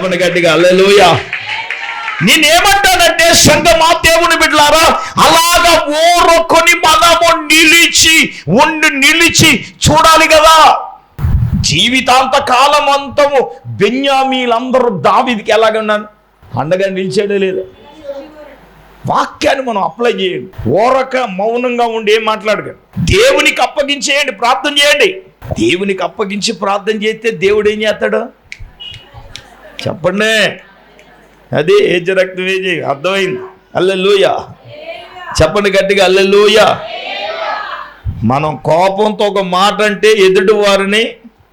చెప్పండి గట్టిగా అల్లెలుయ నేనేమంటానంటే సంగమా దేవుని బిడ్డలారా అలాగా ఊరుకొని మనము నిలిచి ఉండి నిలిచి చూడాలి కదా. జీవితాంత కాలం అంతము బెన్యామీలందరూ దావిదికి ఎలాగన్నాను అండగా నిలిచేదే లేదు. వాక్యాన్ని మనం అప్లై చేయండి. ఓరక మౌనంగా ఉండి ఏం మాట్లాడకండి దేవునికి అప్పగించేయండి ప్రార్థన చేయండి. దేవునికి అప్పగించి ప్రార్థన చేస్తే దేవుడు ఏం చేస్తాడు? చెప్పండి. అది ఏజ్ రక్తం ఏజి అర్థమైంది. అల్లెలుయ. చెప్పండి గట్టిగా అల్లెలుయ. మనం కోపంతో ఒక మాట అంటే ఎదుటి వారిని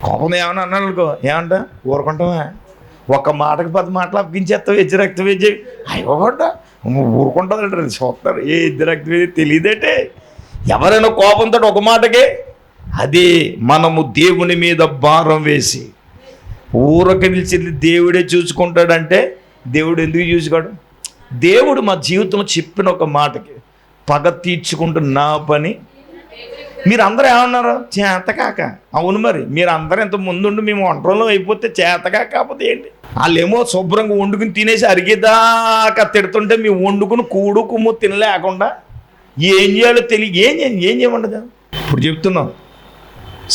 కోపం ఏమైనా అన్నాడు అనుకో ఏమంట? ఊరుకుంటామా ఒక మాటకి పది మాటలు అప్పించేస్తావు ఎజ్జి రక్తం వేజి అయ్యోట ఊరుకుంటుందంటారు చూస్తారు ఏ ఎజ్జి రక్తం వేది తెలియదేటే. ఎవరైనా కోపంతో ఒక మాటకే అది మనము దేవుని మీద భారం వేసి ఊరక నిలిచింది దేవుడే చూసుకుంటాడంటే దేవుడు ఎందుకు చూసుకోడు దేవుడు మా జీవితంలో చెప్పిన ఒక మాటకి పగ తీర్చుకుంటూ నా పని. మీరు అందరూ ఏమన్నారు చేతకాక అవును మరి మీరు అందరూ ఇంత ముందుండి మేము వంటలో అయిపోతే చేతకాక కాకపోతే ఏంటి? వాళ్ళేమో శుభ్రంగా వండుకుని తినేసి అరిగేదాకా తిడుతుంటే మేము వండుకుని కూడు కుమ్ము తినలేకుండా ఏం చేయాలో తెలియ ఏం ఏం చేయమంటది? ఇప్పుడు చెప్తున్నాం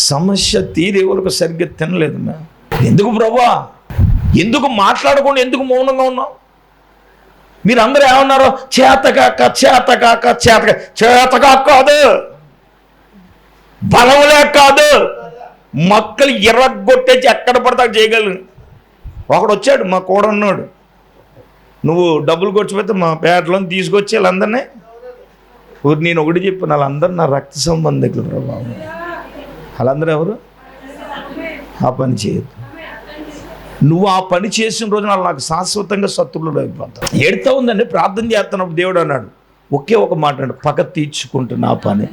సమస్య తీరే వరకు సరిగ్గా తినలేదు మేము ఎందుకు ప్రభా? ఎందుకు మాట్లాడకుండా ఎందుకు మౌనంగా ఉన్నావు? మీరు అందరూ ఏమన్నారు? చేతకాక చేతకాక చేతక చేతకా కాదు. బలంలే కాదు. మక్కలు ఎర్రగొట్టేసి ఎక్కడ పడతా చేయగలను. ఒకడు వచ్చాడు మా కూడా ఉన్నాడు. నువ్వు డబ్బులు కొచ్చిపోతే మా పేటలో తీసుకొచ్చి వాళ్ళందరినీ ఊరు నేను ఒకటి చెప్పాను వాళ్ళందరూ నా రక్త సంబంధికులు ప్రభావం వాళ్ళందరూ ఎవరు? ఆ పని చేయదు నువ్వు ఆ పని చేసిన రోజు నాకు శాశ్వతంగా సత్తులు అయిపోతావు ఎడతా ఉందండి ప్రార్థన చేస్తున్నప్పుడు దేవుడు అన్నాడు ఒకే ఒక మాట అండి పగ తీర్చుకుంటున్న ఆ పని.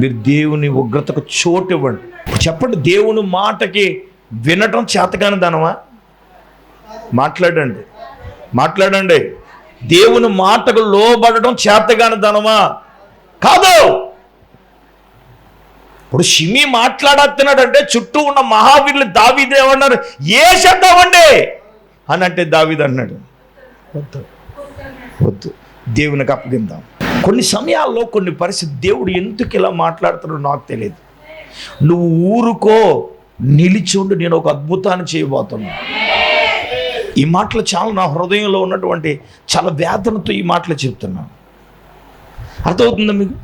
మీరు దేవుని ఉగ్రతకు చోటు ఇవ్వండి. చెప్పండి దేవుని మాటకి వినటం చేతగాని దానమా? మాట్లాడండి మాట్లాడండి. దేవుని మాటకు లోబడటం చేతగాని ధనమా కాదు! ఇప్పుడు షిమి మాట్లాడుతున్నాడంటే చుట్టూ ఉన్న మహావీరులు దావిదేమన్నారు ఏ శబ్దమండి అని అంటే దావీదు అన్నాడు. వద్దు వద్దు. దేవునికి అప్పగిందాం. కొన్ని సమయాల్లో కొన్ని పరిస్థితి దేవుడు ఎందుకు ఇలా మాట్లాడుతున్నాడో నాకు తెలియదు. నువ్వు ఊరుకో నిలిచుండు నేను ఒక అద్భుతాన్ని చేయబోతున్నా. ఈ మాటలు చాలా నా హృదయంలో ఉన్నటువంటి చాలా వేదనతో ఈ మాటలు చెప్తున్నాను. అర్థమవుతుందా మీకు?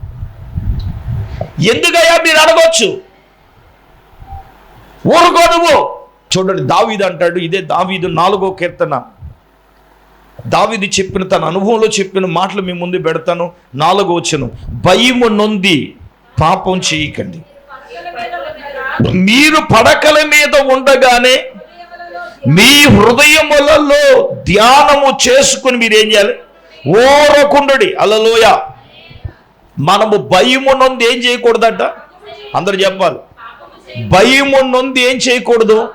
ఎందుకయ్యా మీరు అడగొచ్చు? ఊరుకో నువ్వు. చూడండి దావీదు అంటాడు ఇదే దావీదు నాలుగో కీర్తన. దావీదు చెప్పిన తన అనుభవంలో చెప్పిన మాటలు మీ ముందు పెడతాను నాలుగో వచ్చను భయము నొంది పాపం చేయకండి. మీరు పడకల మీద ఉండగానే మీ హృదయములలో ధ్యానము చేసుకుని మీరు ఏం చేయాలి? ఓరకుండడి అలలోయ. మనము భయము నొంది ఏం చేయకూడదట? అందరు చెప్పాలి. భయము నొంది ఏం చేయకూడదు?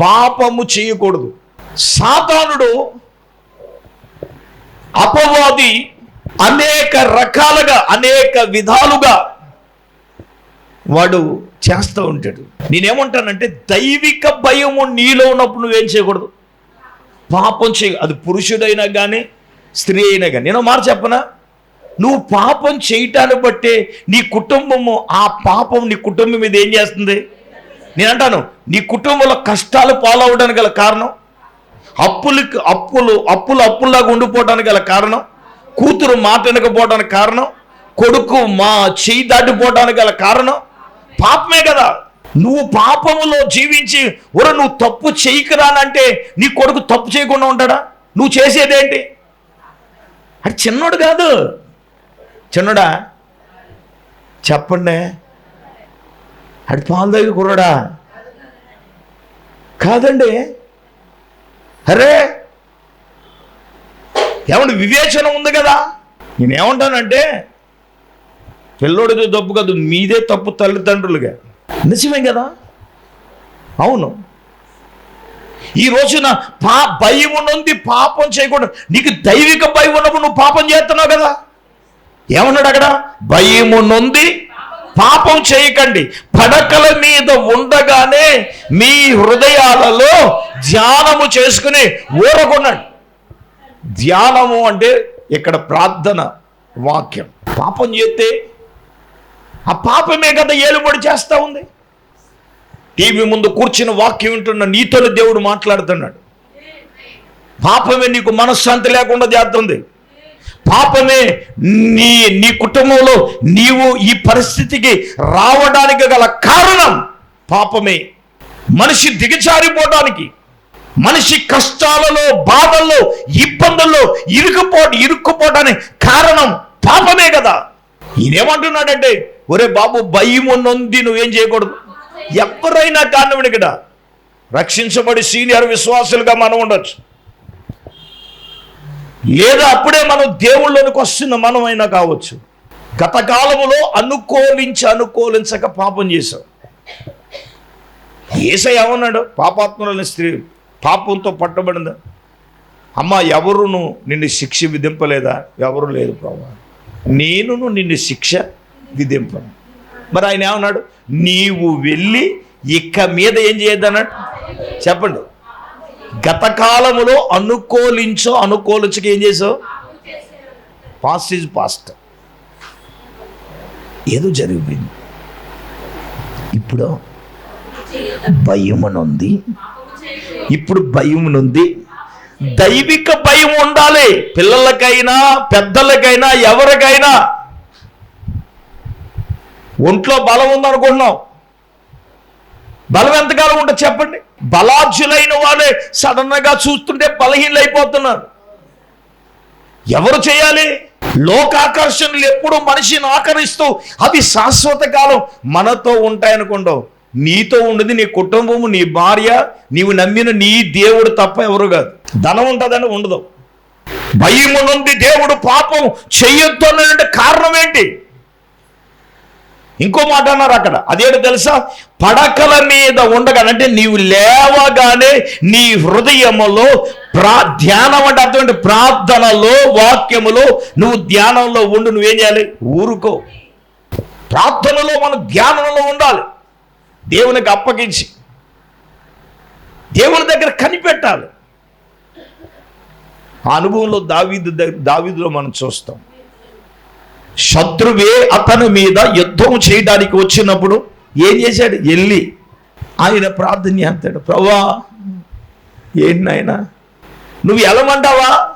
పాపము చేయకూడదు. సాతానుడు అపవాది అనేక రకాలుగా అనేక విధాలుగా వాడు చేస్తూ ఉంటాడు. నేనేమంటానంటే దైవిక భయము నీలో ఉన్నప్పుడు నువ్వేం చేయకూడదు. పాపం చేయ అది పురుషుడైనా కానీ స్త్రీ అయినా కానీ నేను మాట చెప్పనా? నువ్వు పాపం చేయటాన్ని బట్టే నీ కుటుంబము ఆ పాపం నీ కుటుంబం మీద ఏం చేస్తుంది? నేను అంటాను నీ కుటుంబంలో కష్టాలు పాలవడానికి గల కారణం అప్పులకి అప్పులు అప్పులు అప్పుల్లాగా ఉండిపోవడానికి గల కారణం కూతురు మాట వినకపోవడానికి కారణం కొడుకు మా చేయి దాటిపోవడానికి గల కారణం పాపమే కదా. నువ్వు పాపములో జీవించి ఒర నువ్వు తప్పు చేయకురానంటే నీ కొడుకు తప్పు చేయకుండా ఉంటాడా? నువ్వు చేసేదేంటి? అది చిన్నోడు కాదు. చిన్నడా? చెప్పండి. అడి పాలు దగ్గర కుర్రాడా? కాదండి. అరే! ఏమంటే వివేచన ఉంది కదా? నేనేమంటానంటే పిల్లోడిది తప్పు కాదు మీదే తప్పు తల్లిదండ్రులుగా. నిజమే కదా? అవును. ఈ రోజున పా భయం ఉన్నది పాపం చేయకూడదు. నీకు దైవిక భయం ఉన్నప్పుడు నువ్వు పాపం చేస్తున్నావు కదా? ఏమన్నాడు అక్కడ? భయము నొంది పాపం చేయకండి. పడకల మీద ఉండగానే మీ హృదయాలలో ధ్యానము చేసుకుని ఊరకున్నాడు ధ్యానము అంటే ఇక్కడ ప్రార్థన వాక్యం. పాపం చేస్తే ఆ పాపమే కదా ఏలుబడి చేస్తూ ఉంది. టీవీ ముందు కూర్చుని వాక్యం వింటున్న నీతోనే దేవుడు మాట్లాడుతున్నాడు. పాపమే నీకు మనశ్శాంతి లేకుండా చేస్తుంది. పాపమే నీ నీ కుటుంబంలో నీవు ఈ పరిస్థితికి రావడానికి గల కారణం పాపమే. మనిషి దిగజారిపోవడానికి మనిషి కష్టాలలో బాధల్లో ఇబ్బందుల్లో ఇరుకుపో ఇరుక్కుపోవడానికి కారణం పాపమే కదా. ఈయనేమంటున్నాడంటే ఒరే బాబు భయము నొంది నువ్వేం చేయకూడదు. ఎవరైనా కారణం ఇక్కడ. రక్షించబడి సీనియర్ విశ్వాసులుగా మనం ఉండొచ్చు. లేదా అప్పుడే మనం దేవుళ్ళలోనికి వస్తున్న మనమైనా కావచ్చు. గత కాలంలో అనుకూలించి అనుకూలించక పాపం చేశాం. ఏసై ఏమన్నాడు? పాపాత్మలని స్త్రీ పాపంతో పట్టబడిందా? అమ్మ ఎవరును నిన్ను శిక్ష విధింపలేదా? ఎవరు లేదు ప్రభా. నేనును నిన్ను శిక్ష విధింపను. మరి ఆయన ఏమన్నాడు? నీవు వెళ్ళి ఇక మీద ఏం చేయొద్దన్నాడు? చెప్పండి. గత కాలములో అనుకూలించో అనుకూలించక ఏం చేసావు? పాస్ట్ ఈజ్ పాస్ట్ ఏదో జరిగిపోయింది. ఇప్పుడు భయమునుంది. ఇప్పుడు భయమునుంది. దైవిక భయం ఉండాలి. పిల్లలకైనా పెద్దలకైనా ఎవరికైనా. ఒంట్లో బలం ఉందనుకుంటున్నాం బలం ఎంతకాలం ఉంటుంది చెప్పండి. బలాజులైన వాళ్ళే సడన్గా చూస్తుంటే బలహీనలు ఎవరు చేయాలి? లోకాకర్షణలు ఎప్పుడు మనిషిని ఆకరిస్తూ అవి శాశ్వత కాలం మనతో ఉంటాయనుకుంటావు. నీతో ఉండదు నీ కుటుంబము నీ భార్య నీవు నమ్మిన నీ దేవుడు తప్ప ఎవరు కాదు. ధనం ఉంటుందని ఉండదు. భయము నుండి దేవుడు పాపం చెయ్యొద్దు అంటే కారణం ఏంటి? ఇంకో మాట అన్నారు అక్కడ. అదేంటి తెలుసా? పడకల మీద ఉండగా అంటే నీవు లేవగానే నీ హృదయములో ప్రా ధ్యానం అంటే అర్థం ప్రార్థనలో వాక్యములో నువ్వు ధ్యానంలో ఉండు నువ్వేం చేయాలి? ఊరుకో. ప్రార్థనలో మనం ధ్యానంలో ఉండాలి. దేవునికి అప్పగించి. దేవుని దగ్గర కనిపెట్టాలి. ఆ అనుభవంలో దావీదు దగ్గర దావీదులో మనం చూస్తాం. శత్రువే అతని మీద యుద్ధం చేయడానికి వచ్చినప్పుడు ఏం చేశాడు? వెళ్ళి ఆయన ప్రార్థన చేస్తాడు. ప్రభా ఏంటి నాయన? నువ్వు వెళ్ళమంటావా?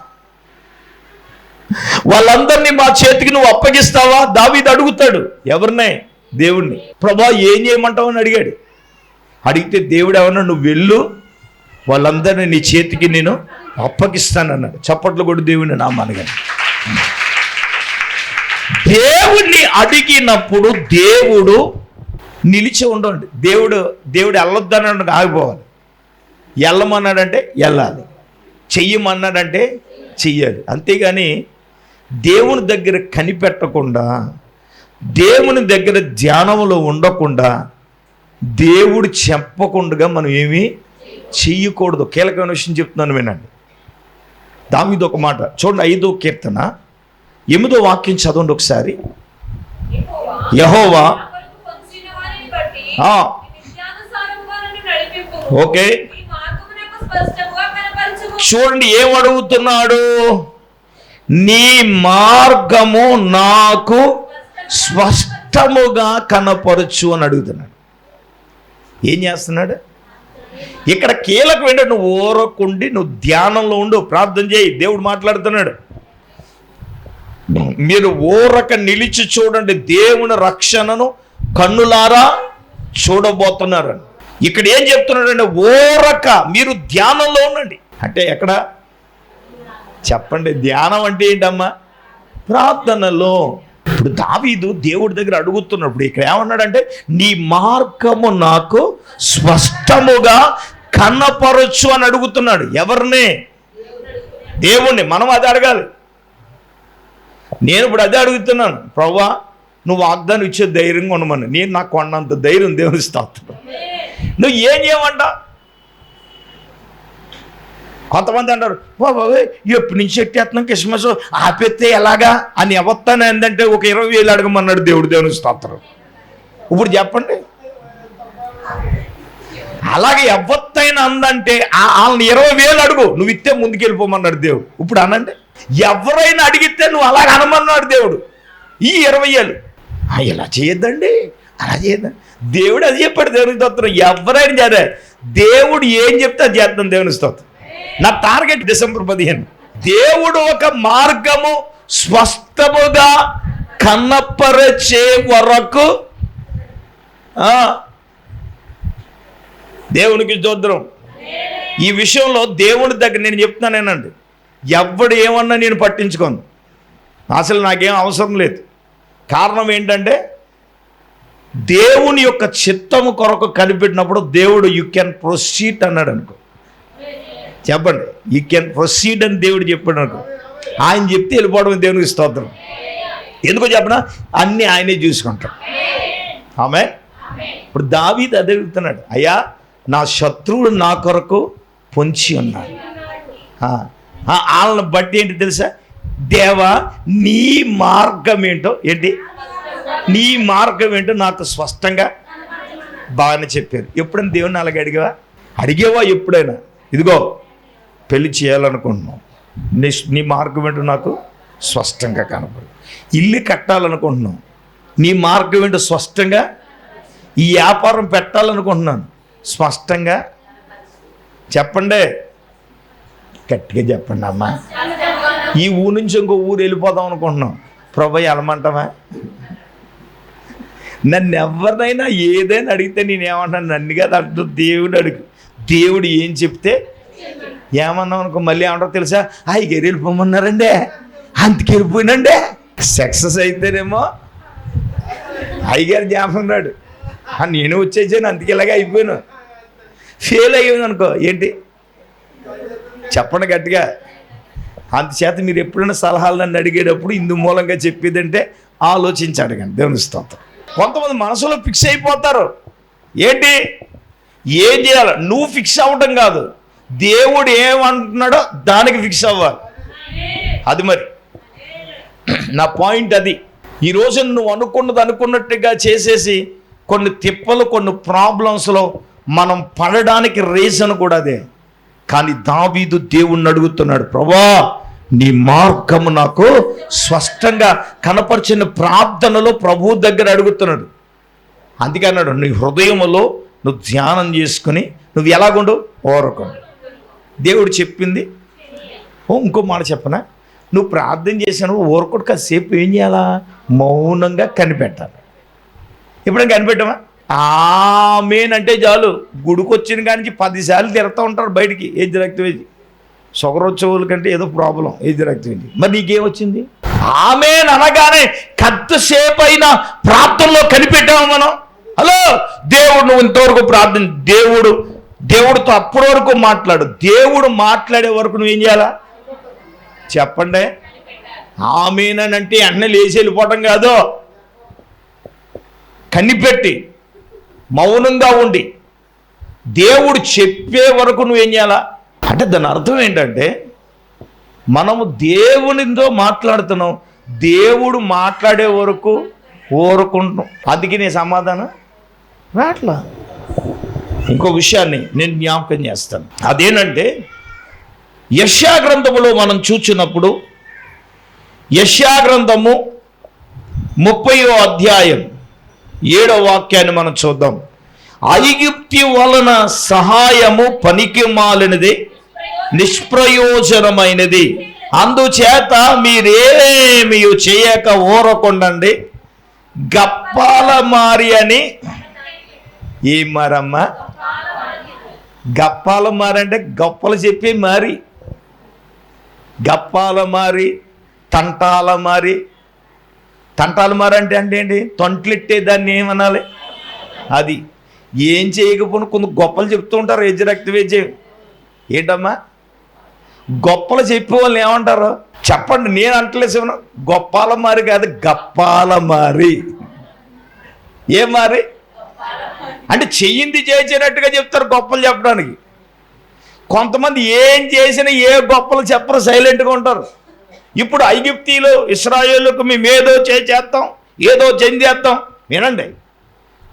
వాళ్ళందరినీ మా చేతికి నువ్వు అప్పగిస్తావా? దావీదు అడుగుతాడు. ఎవరినే? దేవుణ్ణి. ప్రభా ఏం చేయమంటావు? అని అడిగాడు. అడిగితే దేవుడు ఏమన్నా నువ్వు వెళ్ళు వాళ్ళందరినీ నీ చేతికి నేను అప్పగిస్తానన్నాడు. చప్పట్లు కూడా దేవుడిని నామానగాని దేవుణ్ణి అడిగినప్పుడు దేవుడు నిలిచి ఉండండి. దేవుడు దేవుడు వెళ్ళొద్దన్నాడు ఆగిపోవాలి. వెళ్ళమన్నాడంటే వెళ్ళాలి చెయ్యమన్నాడంటే చెయ్యాలి. అంతేగాని దేవుని దగ్గర కనిపెట్టకుండా దేవుని దగ్గర ధ్యానంలో ఉండకుండా దేవుడు చెప్పకుండా మనం ఏమీ చెయ్యకూడదు. కీలకమైన విషయం చెప్తున్నాను వినండి. దావిది ఒక మాట చూడండి ఐదో కీర్తన. ఎనిమిదో వాక్యం చదవండి ఒకసారి. యహోవా. ఓకే. చూడండి ఏం అడుగుతున్నాడు? నీ మార్గము నాకు స్పష్టముగా కనపరచు అని అడుగుతున్నాడు. ఏం చేస్తున్నాడు? ఇక్కడ కీలకం ఏంటంటే నువ్వు ఊరకుండి నువ్వు ధ్యానంలో ఉండు ప్రార్థన చేయి దేవుడు మాట్లాడుతున్నాడు. మీరు ఊరక నిలిచి చూడండి దేవుని రక్షణను కన్నులారా చూడబోతున్నారని. ఇక్కడ ఏం చెప్తున్నాడంటే ఓరక మీరు ధ్యానంలో ఉండండి. అంటే ఎక్కడ? చెప్పండి ధ్యానం అంటే ఏంటమ్మా? ప్రార్థనలో. ఇప్పుడు దావీదు దేవుడి దగ్గర అడుగుతున్నప్పుడు ఇక్కడ ఏమన్నాడంటే నీ మార్గము నాకు స్పష్టముగా కన్నపరచు అని అడుగుతున్నాడు. ఎవరిని? దేవుణ్ణి మనం అది అడగాలి. నేను ఇప్పుడు అదే అడుగుతున్నాను. ప్రవ్వా నువ్వు వాగ్దానం ఇచ్చే ధైర్యంగా ఉండమని. నేను నాకు కొన్నంత ధైర్యం దేవుని స్తోత్రం. నువ్వు ఏం చేయమంట? కొంతమంది అంటారు "ఓ ఎప్పటి నుంచి ఎట్టేస్తున్నాం క్రిస్మస్? ఆపెత్తే ఎలాగా? అని ఎవత్తాను ఏంటంటే ఒక ఇరవై వేలు అడగమన్నాడు దేవుడు దేవుని స్తోత్రం. ఇప్పుడు చెప్పండి. అలాగే ఎవత్తైన అందంటే వాళ్ళని ఇరవై వేలు అడుగు. నువ్వు ఇస్తే ముందుకెళ్ళిపోమన్నాడు దేవుడు. ఇప్పుడు అనండి. ఎవరైనా అడిగితే నువ్వు అలాగ అనమన్నాడు దేవుడు. ఈ ఇరవై ఏళ్ళు. ఇలా చేయొద్దండి. అలా చేయొద్దండి దేవుడు అది చెప్పాడు దేవుని స్తోత్రం. ఎవరైనా సరే దేవుడు ఏం చెప్తే అది చేద్దాం దేవుని స్తోత్రం. నా టార్గెట్ డిసెంబర్ పదిహేను. దేవుడు ఒక మార్గము స్పష్టముగా కన్నపరచే వరకు ఆ, దేవునికి స్తోత్రం. ఈ విషయంలో దేవుని దగ్గర నేను చెప్తున్నానేనండి ఎవడు ఏమన్నా నేను పట్టించుకోను. అసలు నాకేం అవసరం లేదు. కారణం ఏంటంటే దేవుని యొక్క చిత్తము కొరకు కనిపెట్టినప్పుడు దేవుడు యు కెన్ ప్రొసీడ్ అన్నాడు అనుకో. చెప్పండి. యు కెన్ ప్రొసీడ్ అని దేవుడు చెప్పాడు అనుకో. ఆయన చెప్తే వెళ్ళిపోవడం దేవునికి స్తోత్రం. ఎందుకో చెప్పనా? అన్నీ ఆయనే చూసుకుంటాడు. ఆమె ఇప్పుడు దావీద్ అదే వెళ్తున్నాడు అయ్యా నా శత్రువుడు నా కొరకు పొంచి ఉన్నాడు వాళ్ళని బట్టి ఏంటి తెలుసా? దేవా నీ మార్గం ఏంటో? ఏంటి? నీ మార్గం ఏంటో నాకు స్పష్టంగా బాగానే చెప్పారు. ఎప్పుడైనా దేవుని అలాగే అడిగావా? అడిగేవా ఎప్పుడైనా? ఇదిగో పెళ్ళి చేయాలనుకుంటున్నాం. నీ నీ మార్గం ఏంటో నాకు స్పష్టంగా కనపడు ఇల్లు కట్టాలనుకుంటున్నాం. నీ మార్గం ఏంటో స్పష్టంగా ఈ వ్యాపారం పెట్టాలనుకుంటున్నాను. స్పష్టంగా చెప్పండి. గట్టిగా చెప్పండి అమ్మా. ఈ ఊరు నుంచి ఇంకో ఊరు వెళ్ళిపోదాం అనుకుంటున్నాం. ప్రభు వెళ్ళమంటావా? నన్ను ఎవరినైనా ఏదైనా అడిగితే నేను ఏమంటాను? నన్ను కదా అడుగు దేవుడు అడుగు. దేవుడు ఏం చెప్తే ఏమన్నాం అనుకో మళ్ళీ ఏమంటారో తెలుసా? అయ్యి వెళ్ళిపోమన్నారండి అంతకి వెళ్ళిపోయినండి. సక్సెస్ అయితేనేమో అయ్యగారు జ్ఞాపకం రాడు. నేను వచ్చేసాను అందుకే ఇలాగే అయిపోయాను. ఫెయిల్ అయ్యింది అనుకో ఏంటి? చెప్పండి గట్టిగా. అందుచేత మీరు ఎప్పుడైనా సలహాలు నన్ను అడిగేటప్పుడు ఇందు మూలంగా చెప్పేదంటే ఆలోచించి అడగండి. దేవుని స్తోత్రం. కొంతమంది మనసులో ఫిక్స్ అయిపోతారు. ఏంటి? ఏం చేయాలి? నువ్వు ఫిక్స్ అవ్వటం కాదు. దేవుడు ఏమంటున్నాడో దానికి ఫిక్స్ అవ్వాలి. అది మరి. నా పాయింట్ అది. ఈరోజు నువ్వు అనుకున్నది అనుకున్నట్టుగా చేసేసి కొన్ని తిప్పలు కొన్ని ప్రాబ్లమ్స్లో మనం పడడానికి రీజన్ కూడా అదే. కానీ దావీదు దేవుణ్ణి అడుగుతున్నాడు ప్రభా నీ మార్గము నాకు స్పష్టంగా కనపరిచిన ప్రార్థనలో ప్రభు దగ్గర అడుగుతున్నాడు. అందుకే అన్నాడు నీ హృదయములో నువ్వు ధ్యానం చేసుకుని నువ్వు ఎలాగుండు? ఓరకుండు దేవుడు చెప్పింది. ఓ ఇంకో మాట చెప్పనా? నువ్వు ప్రార్థన చేసాను ఊరకుడు కాసేపు ఏం చేయాలా? మౌనంగా కనిపెట్టాలి. ఎప్పుడైనా కనిపెట్టమా ఆమెన్ అంటే చాలు. గుడికొచ్చిన కానీ పదిసార్లు తిరుగుతూ ఉంటారు బయటికి ఏజ్ రక్తవేజి షుగరోత్సవాల కంటే ఏదో ప్రాబ్లం ఏజ్ రక్తవేజి మరి నీకేమొచ్చింది ఆమెన్ అనగానే కత్తసేపు అయిన ప్రార్థనలో కనిపెట్టాము మనం. హలో దేవుడు నువ్వు ఇంతవరకు ప్రార్థన దేవుడు దేవుడితో అప్పటి వరకు మాట్లాడు. దేవుడు మాట్లాడే వరకు నువ్వేం చేయాలా? చెప్పండి. ఆమెనంటే అన్న లేచి వెళ్ళిపోవటం కాదు. కనిపెట్టి మౌనంగా ఉండి దేవుడు చెప్పే వరకు నువ్వేం చేయాలా? అంటే దాని అర్థం ఏంటంటే మనము దేవునితో మాట్లాడుతున్నాం. దేవుడు మాట్లాడే వరకు ఊరుకుంటున్నాం అందుకే నీ సమాధానం? రాట్లా. ఇంకో విషయాన్ని నేను జ్ఞాపకం చేస్తాను. అదేంటంటే యశా గ్రంథములో మనం చూచినప్పుడు యశా గ్రంథము ముప్పయో అధ్యాయం ఏడో వాక్యాన్ని మనం చూద్దాం. ఐగుప్తి వలన సహాయము పనికి మాలినది నిష్ప్రయోజనమైనది. అందుచేత మీరేమీ చేయక ఊరకుండండి. గప్పాల మారి అని ఏ మారమ్మా గప్పాల మారి అంటే గొప్పలు చెప్పి మారి. గప్పాల మారి తంటాల మారి తంటాలు మారంటే అంటే అంటే ఏంటి? తొంట్లెట్టే దాన్ని ఏమనాలి? అది ఏం చేయకపోయినా కొన్ని గొప్పలు చెప్తూ ఉంటారు ఎజ్జ రక్త వేజే ఏంటమ్మా? గొప్పలు చెప్పే వాళ్ళు ఏమంటారు? చెప్పండి నేను అంటలే శివన. గొప్పాల మారి కాదు గప్పాల మారి. ఏ మారి? అంటే చెయ్యింది చేసినట్టుగా చెప్తారు గొప్పలు చెప్పడానికి. కొంతమంది ఏం చేసినా ఏ గొప్పలు చెప్పరు సైలెంట్గా ఉంటారు. ఇప్పుడు ఐగిప్తీలో ఇస్రాయేళ్ళకు మేము ఏదో చేసేస్తాం ఏదో చెందేస్తాం. వినండి.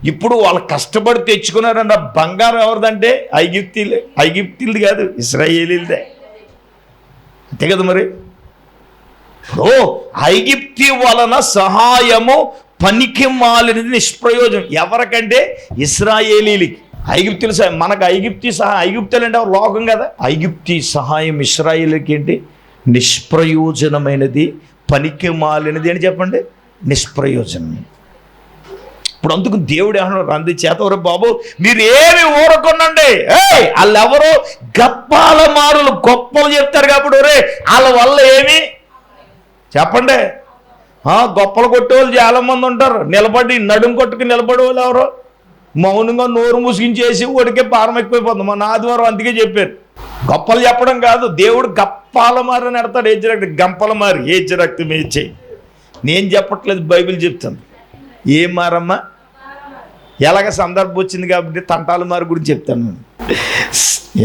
ఇప్పుడు వాళ్ళు కష్టపడి తెచ్చుకున్నారన్న బంగారం ఎవరిదంటే ఐగిప్తీలే. ఐగిప్తీలది కాదు ఇస్రాయేలీలదే. అంతే కదా మరి? ఓ ఐగిప్తి వలన సహాయము పనికి మాలినది నిష్ప్రయోజనం. ఎవరికంటే? ఇస్రాయేలీలకి. ఐగిప్తుల సహాయం మనకు ఐగిప్తి సహాయం ఐగుప్తులు అంటే లోకం కదా. ఐగిప్తి సహాయం ఇస్రాయేలీకి ఏంటి? నిష్ప్రయోజనమైనది పనికి మాలినది అని చెప్పండి. నిష్ప్రయోజనం. ఇప్పుడు అందుకు దేవుడు ఏమన్నారు అంది చేతవరు బాబు మీరు ఏమి ఊరకొనండి ఏయ్ వాళ్ళెవరో గప్పాల మారులు గొప్పలు చెప్తారు కాబట్టి ఒరే వాళ్ళ వల్ల ఏమి? చెప్పండి. గొప్పలు గొప్పలు కొట్టేవాళ్ళు చాలా మంది ఉంటారు. నిలబడి నడుము కొట్టుకు నిలబడే వాళ్ళు ఎవరు. మౌనంగా నోరు ముసిగించేసి ఒడికే పారం ఎక్కువైపోతుంది. మన ఆదివారం అందుకే చెప్పారు. గొప్పలు చెప్పడం కాదు దేవుడు గప్పాల మారి అని ఎడతాడు ఏజ్ రక్తం గంపల మారి ఏజ్ రక్తం ఏచేయి నేను చెప్పట్లేదు బైబిల్ చెప్తాను ఏం మారమ్మా? ఎలాగ సందర్భం వచ్చింది కాబట్టి తంటాలు మారి గురించి చెప్తాను నేను.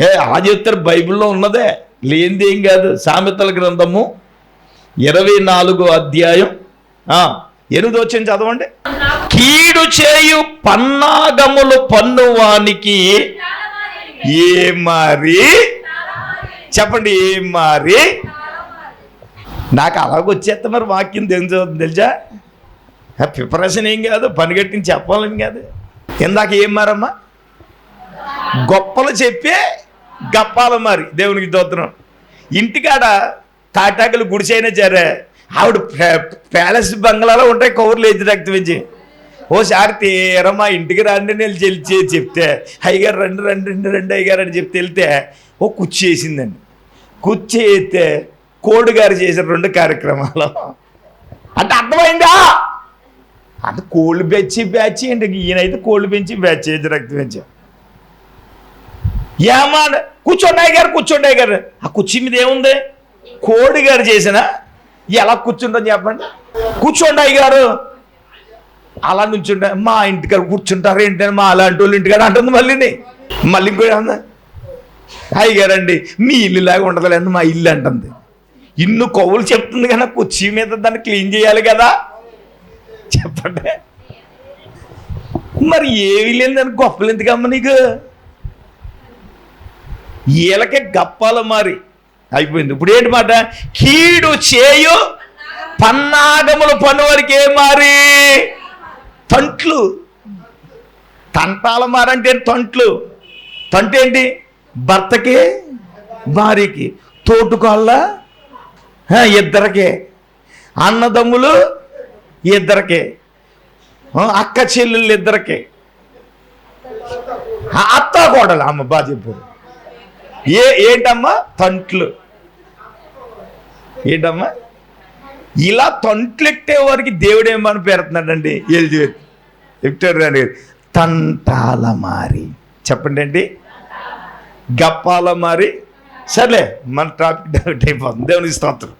ఏ ఆ చెప్తారు బైబిల్లో ఉన్నదే లేనిది ఏం కాదు. సామెతల గ్రంథము ఇరవై నాలుగో అధ్యాయం. ఎనిమిది వచ్చింది చదవండి. కీడు చేయు పన్నాగములు పన్నువానికి ఏ మారి? చెప్పండి ఏ మారి? నాకు అలాగొచ్చేస్తే మరి వాక్యం తెలుసు? తెలుసా ప్రిపరేషన్ ఏం కాదు పని కట్టించి చెప్పాలని కాదు. ఇందాక ఏం మారమ్మా? గొప్పలు చెప్పే గప్పాలు మరి దేవునికి దోత్రం ఇంటికాడ తాటాకులు గుడిసైనా సరే ఆవిడ ప్యా- ప్యాలెస్ బంగ్లాలో ఉంటాయి కౌర్లు ఎద్దు రక్తం ఇచ్చి ఓసారి తీరమా ఇంటికి రండి నేను చెల్చి చెప్తే అయ్యగారు రండి రండి రండి రండి అయ్యగారు అని చెప్తే వెళ్తే ఓ కుర్చీ వేసిందండి. కుర్చీ అయితే కోడిగారు చేసిన రెండు కార్యక్రమాలు. అంటే అర్థమైందా? అంటే కోళ్ళు పెంచి బ్యాచ్ ఈయన ఈయనైతే కోళ్ళు పెంచి బ్యాచ్ చేసి రక్తం పెంచి. ఏమా కూర్చోండి గారు కూర్చోండి గారు ఆ కుర్చీ మీద ఏముంది? కోడిగారు చేసిన ఎలా కూర్చుంటాం చెప్పండి. కూర్చోండి అయ్యగారు. అలా నుంచి మా ఇంటికాడ కూర్చుంటారు ఏంటని మా అలాంటి వాళ్ళు ఇంటికాడ అంటుంది మళ్ళీ మళ్ళీ ఇంకో ఏమన్నా? అయ్యగారండి మీ ఇల్లు లాగా ఉండదులేండి మా ఇల్లు అంటుంది. ఇన్ను కొవ్వులు చెప్తుంది కానీ కుర్చీ మీద దాన్ని క్లీన్ చేయాలి కదా. చెప్పండి. మరి ఏవి లేదని గొప్పలు ఎందుకమ్మ నీకు? వీళ్ళకే గప్పాలు మరి. అయిపోయింది. ఇప్పుడు ఏంటి మాట? కీడు చేయు పన్నాగములు పనువారికి ఏ మారి. తంట్లు. తంటాల మారంటే తంట్లు. తంట ఏంటి భర్తకి భార్యకి. తోటుకోళ్ళ ఇద్దరికే. అన్నదమ్ములు ఇద్దరికే. అక్క చెల్లెళ్ళు ఇద్దరికే. ఆ, అత్త కోడలు అమ్మ బాగా ఏ ఏంటమ్మా? తంట్లు. ఏంటమ్మా? ఇలా తంట్లెట్టే వారికి దేవుడు ఏమని పెడుతున్నాడండి ఎలిజబెత్ విక్టోరియా గారు. తంటాల మారి. చెప్పండి అండి. గప్పాల మారి. సర్లే మన టాపిక్ డైవర్ట్ అయిపోతుంది. దేవునికి స్తోత్రం.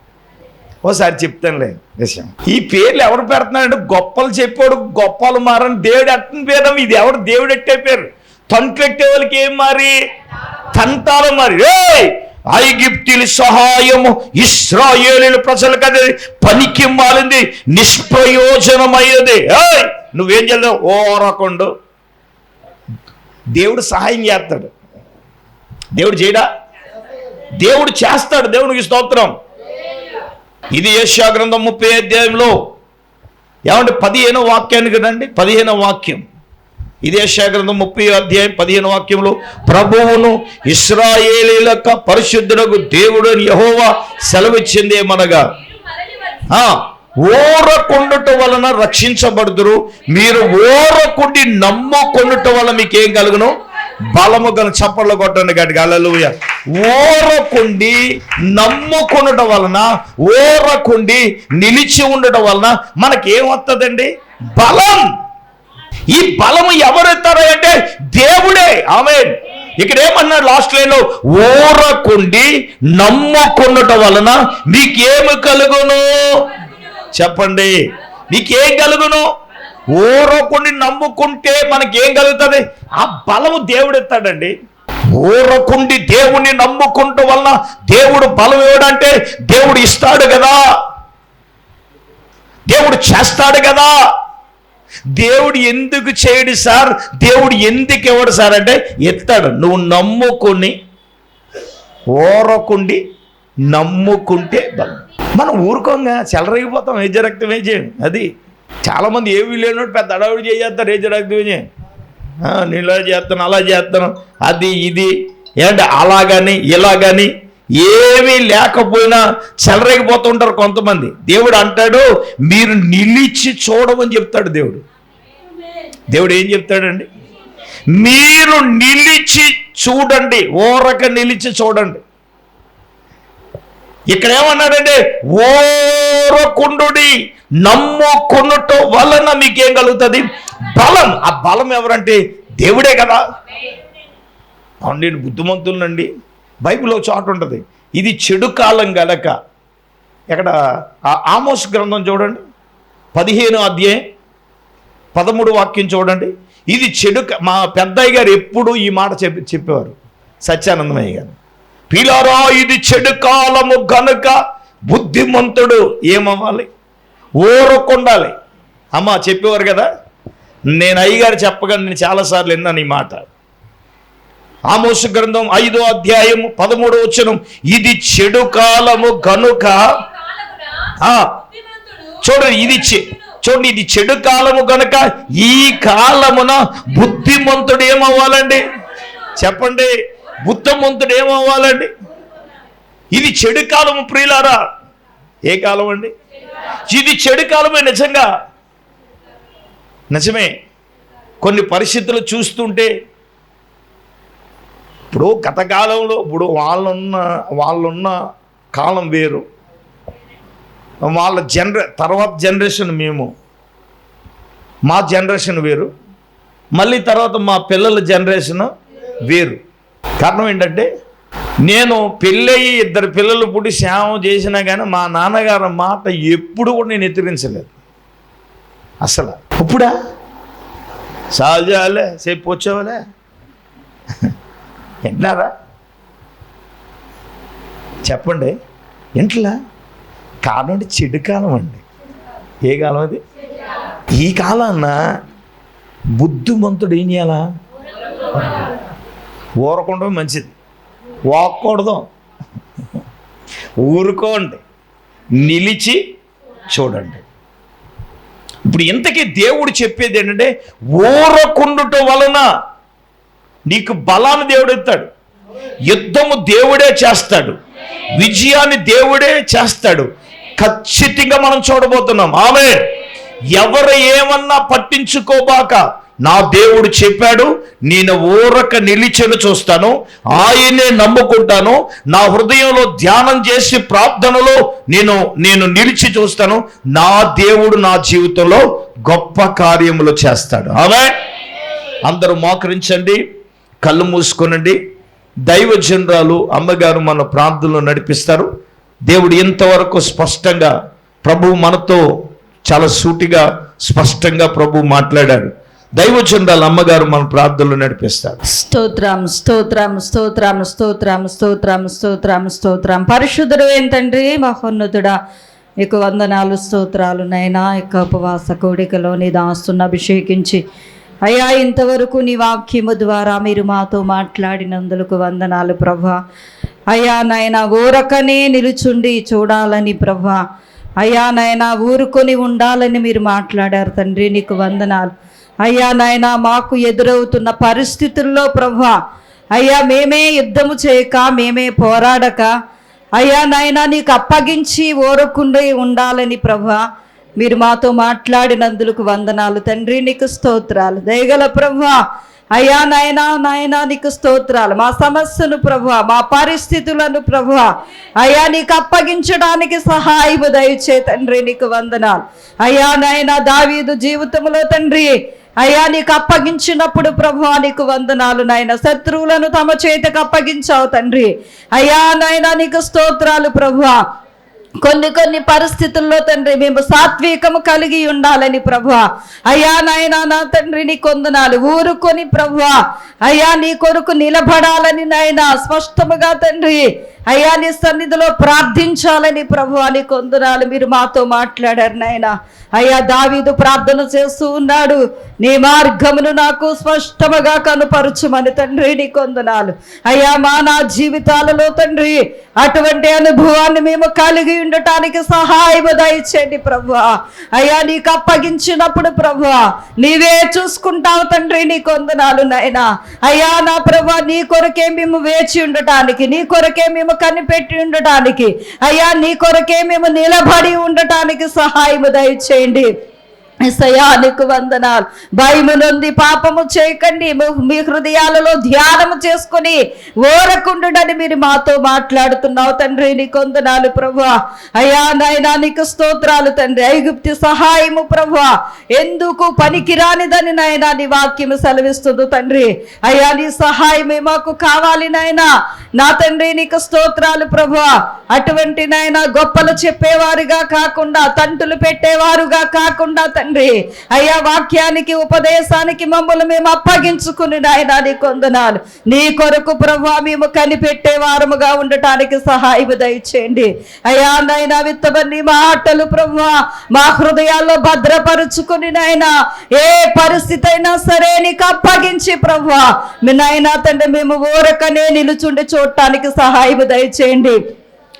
ఓసారి చెప్తానులే విషయం. ఈ పేర్లు ఎవరు పెడుతున్నాడంటే గొప్పలు చెప్పాడు గొప్పలు మారని దేవుడు అట్టిన పేరు. ఇది ఎవరు? దేవుడు ఎట్టే పేరు. తంట్లెట్టే వాళ్ళకి ఏం మారి? తంటాల మారి. ఏ ఐగిప్తుల సహాయము ఇస్రాయేలు ప్రజలకు అది పనికి మాలింది నిష్ప్రయోజనమైనది. నువ్వేం చేద్దావు? ఓరకుండు దేవుడు సహాయం చేస్తాడు. దేవుడు చేయడా? దేవుడు చేస్తాడు. దేవునికి స్తోత్రం. ఇది యెషయా గ్రంథం ముప్పై అధ్యాయంలో. ఏమంటే పదిహేనో వాక్యానికి రండి. పదిహేనో వాక్యం. ఇదే శాగ్రంథం ముప్పై అధ్యాయం పదిహేను వాక్యములు. ప్రభువును ఇస్రాయేలీలక పరిశుద్ధులకు దేవుడు యహోవా సెలవిచ్చింది ఏమనగా ఓరకొండుట వలన రక్షించబడుదురు. మీరు ఓరకుండి నమ్ముకొనుట వలన మీకేం కలుగును? బలము గల చప్పట్లు కొట్టండి గట్టిగా. అల్లెలూయ ఓరకుండి నమ్ముకొనుట వలన ఓరకుండి నిలిచి ఉండటం వలన మనకేమొస్తుందండి బలం. ఈ బలము ఎవరెత్తారు అంటే దేవుడే. ఆమె ఇక్కడ ఏమన్నాడు లాస్ట్ లైన్లో ఓరకుండి నమ్ముకున్నట వలన మీకేమి కలుగును? చెప్పండి. మీకేం కలుగును? ఓరకుండి నమ్ముకుంటే మనకేం కలుగుతుంది? ఆ బలము దేవుడు ఎత్తాడండి ఓరకుండి దేవుణ్ణి నమ్ముకుంటూ వలన దేవుడు బలం ఇవ్వడంటే దేవుడు ఇస్తాడు కదా. దేవుడు చేస్తాడు కదా. దేవుడు ఎందుకు చేయడు సార్? దేవుడు ఎందుకు ఇవ్వడు సార్ అంటే ఎత్తాడు. నువ్వు నమ్ముకొని ఓరకుండి నమ్ముకుంటే బలం. మనం ఊరుకోంగా చెలరగిపోతాం ఏజరక్తం ఏజే అది చాలామంది ఏవి లేనట్టు పెద్ద అడవుడు చేస్తారు ఏజరక్తం ఏజే నేను ఇలా చేస్తాను అలా చేస్తాను అది ఇది. ఏంటి? అలాగని ఇలాగని ఏమీ లేకపోయినా చెలరేగిపోతుంటారు కొంతమంది. దేవుడు అంటాడు మీరు నిలిచి చూడమని చెప్తాడు దేవుడు. దేవుడు ఏం చెప్తాడండి? మీరు నిలిచి చూడండి ఓరక నిలిచి చూడండి. ఇక్కడ ఏమన్నాడంటే ఓరకుండుడి నమ్ముకున్నట్టు వలన మీకేం కలుగుతుంది? బలం. ఆ బలం ఎవరంటే దేవుడే కదా. అవును నేను బుద్ధిమంతులండి బైబిల్లో చాటు ఉంటుంది. ఇది చెడు కాలం గలక ఇక్కడ ఆమోస్ గ్రంథం చూడండి. పదిహేను అధ్యాయం పదమూడు వాక్యం చూడండి. ఇది చెడు మా పెద్దయ్య గారు ఎప్పుడు ఈ మాట చెప్పి చెప్పేవారు. సత్యానందమయ్య గారు. పిలారా ఇది చెడు కాలము గనుక బుద్ధిమంతుడు ఏమవ్వాలి? ఊరకుండాలి అమ్మ చెప్పేవారు కదా? నేను అయ్యగారు చెప్పగా నేను చాలాసార్లు విన్నాను ఈ మాట. ఆమోస గ్రంథం ఐదో అధ్యాయం పదమూడో వచనం. ఇది చెడు కాలము గనుక చూడండి ఇది చె- చూడండి ఇది చెడు కాలము గనుక ఈ కాలమున బుద్ధిమంతుడు ఏమవ్వాలండి? చెప్పండి బుద్ధిమంతుడు ఏమవ్వాలండి? ఇది చెడు కాలము ప్రియులారా. ఏ కాలం అండి? ఇది చెడు కాలమే నిజంగా. నిజమే. కొన్ని పరిస్థితులు చూస్తుంటే ఇప్పుడు గత కాలంలో ఇప్పుడు వాళ్ళున్న వాళ్ళున్న కాలం వేరు. వాళ్ళ జనరే తర్వాత జనరేషన్ మేము. మా జనరేషన్ వేరు. మళ్ళీ తర్వాత మా పిల్లల జనరేషన్ వేరు. కారణం ఏంటంటే నేను పెళ్ళయి ఇద్దరు పిల్లలు పుట్టి సేవ చేసినా కానీ మా నాన్నగారి మాట ఎప్పుడు కూడా నేను ఎత్తిరించలేదు. అసలు. ఇప్పుడా? సహజాలే సేపు వచ్చావాలే. వింటున్నారా? చెప్పండి. ఇంట్లో కాలం అంటే చెడు కాలం అండి. ఏ కాలం అది? ఈ కాలాన్న బుద్ధిమంతుడు ఏం చేయాలా? ఊరకుండా మంచిది. వాక్కూడదు. ఊరుకోండి. నిలిచి చూడండి. ఇప్పుడు ఇంతకీ దేవుడు చెప్పేది ఏంటంటే ఊరకుండుట వలన నీకు బలాన్ని దేవుడు ఇస్తాడు. యుద్ధము దేవుడే చేస్తాడు. విజయాన్ని దేవుడే చేస్తాడు. ఖచ్చితంగా మనం చూడబోతున్నాం. ఆమె ఎవరు ఏమన్నా పట్టించుకోబాక నా దేవుడు చెప్పాడు నేను ఊరక నిలిచెను చూస్తాను ఆయనే నమ్ముకుంటాను నా హృదయంలో ధ్యానం చేసి ప్రార్థనలో నేను నేను నిలిచి చూస్తాను నా దేవుడు నా జీవితంలో గొప్ప కార్యములు చేస్తాడు. ఆమె అందరూ మోకరించండి. కళ్ళు మూసుకొనండి. దైవజనరాలు అమ్మగారు మన ప్రార్థనలో నడిపిస్తారు. దేవుడు ఇంతవరకు స్పష్టంగా ప్రభు మనతో చాలా సూటిగా స్పష్టంగా ప్రభు మాట్లాడాడు. దైవజనరాలు అమ్మగారు మన ప్రార్థనలో నడిపిస్తారు. స్తోత్రం స్తోత్రం స్తోత్రం స్తోత్రం స్తోత్రం స్తోత్రం స్తోత్రం. పరిశుద్ధుడు ఏంటండ్రి మహోన్నతుడా నీకు వందనాలు స్తోత్రాలు నైనా ఇక ఉపవాస కోడికలో నీ దాస్తున్న అభిషేకించి అయ్యా ఇంతవరకు నీ వాక్యము ద్వారా మీరు మాతో మాట్లాడినందులకు వందనాలు ప్రభా. అయ్యా నాయన ఊరకనే నిలుచుండి చూడాలని ప్రభా. అయ్యా నాయన ఊరుకొని ఉండాలని మీరు మాట్లాడారు తండ్రి నీకు వందనాలు. అయ్యా నాయన మాకు ఎదురవుతున్న పరిస్థితుల్లో ప్రభా. అయ్యా మేమే యుద్ధము చేయక మేమే పోరాడక. అయ్యా నాయన నీకు అప్పగించి ఓరకుండా ఉండాలని ప్రభా. మీరు మాతో మాట్లాడినందుకు వందనాలు తండ్రి నీకు స్తోత్రాలు. దయగల ప్రభా అయ్యా నాయనా నాయనా నీకు స్తోత్రాలు. మా సమస్యను ప్రభు మా పరిస్థితులను ప్రభు అయ్యా నీకు అప్పగించడానికి సహాయము దయచే తండ్రి నీకు వందనాలు. అయ్యా నాయనా దావీదు జీవితంలో తండ్రి అయ్యా నీకు అప్పగించినప్పుడు ప్రభు నీకు వందనాలు నాయన. శత్రువులను తమ చేతికి అప్పగించావు తండ్రి. అయ్యా నాయనా నీకు స్తోత్రాలు ప్రభు కొన్ని కొన్ని పరిస్థితుల్లో తండ్రి మేము సాత్వికము కలిగి ఉండాలని ప్రభు అయ్యా నాయనా నా తండ్రి నీ కొందనాలు ఊరుకొని ప్రభు అయ్యా నీ కొరకు నిలబడాలని నాయన స్పష్టముగా తండ్రి అయ్యా నీ సన్నిధిలో ప్రార్థించాలని ప్రభు అని కొందనాలు మీరు మాతో మాట్లాడారు నాయన. అయ్యా దావీదు ప్రార్థన చేస్తూ ఉన్నాడు. నీ మార్గమును నాకు స్పష్టముగా కనుపరచుమని తండ్రి నీ కొందనాలు అయ్యా మా నా జీవితాలలో తండ్రి అటువంటి అనుభవాన్ని మేము కలిగి ఉండటానికి సహాయము దయచేయండి ప్రభు అయ్యా నీకు అప్పగించినప్పుడు ప్రభు నీవే చూసుకుంటావు తండ్రి నీ కొందనాలు నాయన. అయ్యా నా ప్రభు నీ కొరకే మేము వేచి ఉండటానికి నీ కొరకే మేము కనిపెట్టి ఉండటానికి. అయ్యా నీ కొరకే మేము నిలబడి ఉండటానికి సహాయము దయచేయండి. ఎస్సయ్యా నీకు వందనాలు. భయము నుండి పాపము చేయకండి. మీ- హృదయాలలో ధ్యానము చేసుకొని ఓరకుండుడని మీరు మాతో మాట్లాడుతున్నావు తండ్రి. నీ కొందనాలు ప్రభా అయ్యా నాయనా నీకు స్తోత్రాలు తండ్రి. ఐగుప్తి సహాయము ప్రభా ఎందుకు పనికిరానిదని నాయనా నీ వాక్యము సెలవిస్తుంది తండ్రి. అయ్యా నీ సహాయమే మాకు కావాలి నాయనా. నా తండ్రి నీకు స్తోత్రాలు ప్రభు అటువంటి నాయన గొప్పలు చెప్పేవారుగా కాకుండా తంటులు పెట్టేవారుగా కాకుండా తండ్రి. అయ్యా వాక్యానికి ఉపదేశానికి మమ్మల్ని మేము అప్పగించుకుని నాయన నీ కొందనాలు. నీ కొరకు ప్రభు మేము కనిపెట్టే వారముగా ఉండటానికి సహాయం దయచేయండి. అయ్యా నాయన మా మాటలు ప్రభు మా హృదయాల్లో భద్రపరుచుకుని నాయన ఏ పరిస్థితి అయినా సరే నీకు అప్పగించి ప్రభు మీ నాయన తండ్రి మేము ఊరకనే నిలుచుండి చూడటానికి సహాయం దయచేయండి.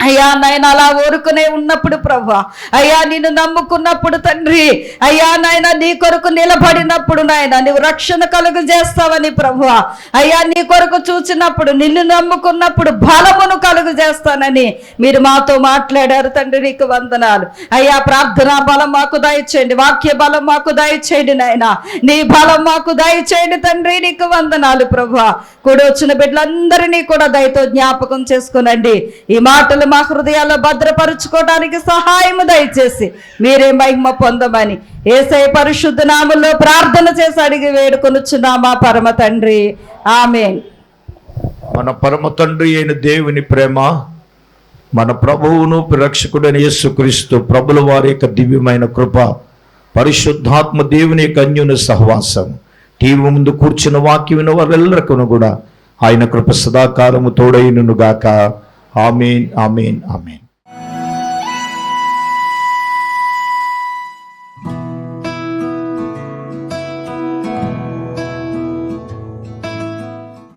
అయ్యా నాయన అలా ఊరుకునే ఉన్నప్పుడు ప్రభు అయ్యా నిన్ను నమ్ముకున్నప్పుడు తండ్రి అయ్యా నాయన నీ కొరకు నిలబడినప్పుడు నాయన నువ్వు రక్షణ కలుగు చేస్తావని ప్రభు అయ్యా నీ కొరకు చూచినప్పుడు నిన్ను నమ్ముకున్నప్పుడు బలమును కలుగు చేస్తానని మీరు మాతో మాట్లాడారు తండ్రి నీకు వందనాలు. అయ్యా ప్రార్థన బలం మాకు దయచేయండి వాక్య బలం మాకు దయచేయండి నాయన నీ బలం మాకు దయచేయండి తండ్రి నీకు వందనాలు ప్రభు కూడా వచ్చిన బిడ్డలందరినీ కూడా దయతో జ్ఞాపకం చేసుకునండి. ఈ మాటలు మా హృదయాల్లో భద్రపరుచుకోవడానికి సహాయము దయచేసి మీరే మహిమ పొందమని ఏసై పరిశుద్ధ నామంలో ప్రార్థన చేసి అడిగి వేడుకొనుచున్నామా పరమ తండ్రి. ఆమె మన పరమ తండ్రి అయిన దేవుని ప్రేమ మన ప్రభువును రక్షకుడైన యేసుక్రీస్తు ప్రభుల వారి యొక్క దివ్యమైన కృప పరిశుద్ధాత్మ దేవుని యొక్క అన్యున సహవాసం టీవీ ముందు కూర్చున్న వాక్యమైన వారెల్లరకును కూడా ఆయన కృప సదాకాలము తోడైనను గాక. Amen amen amen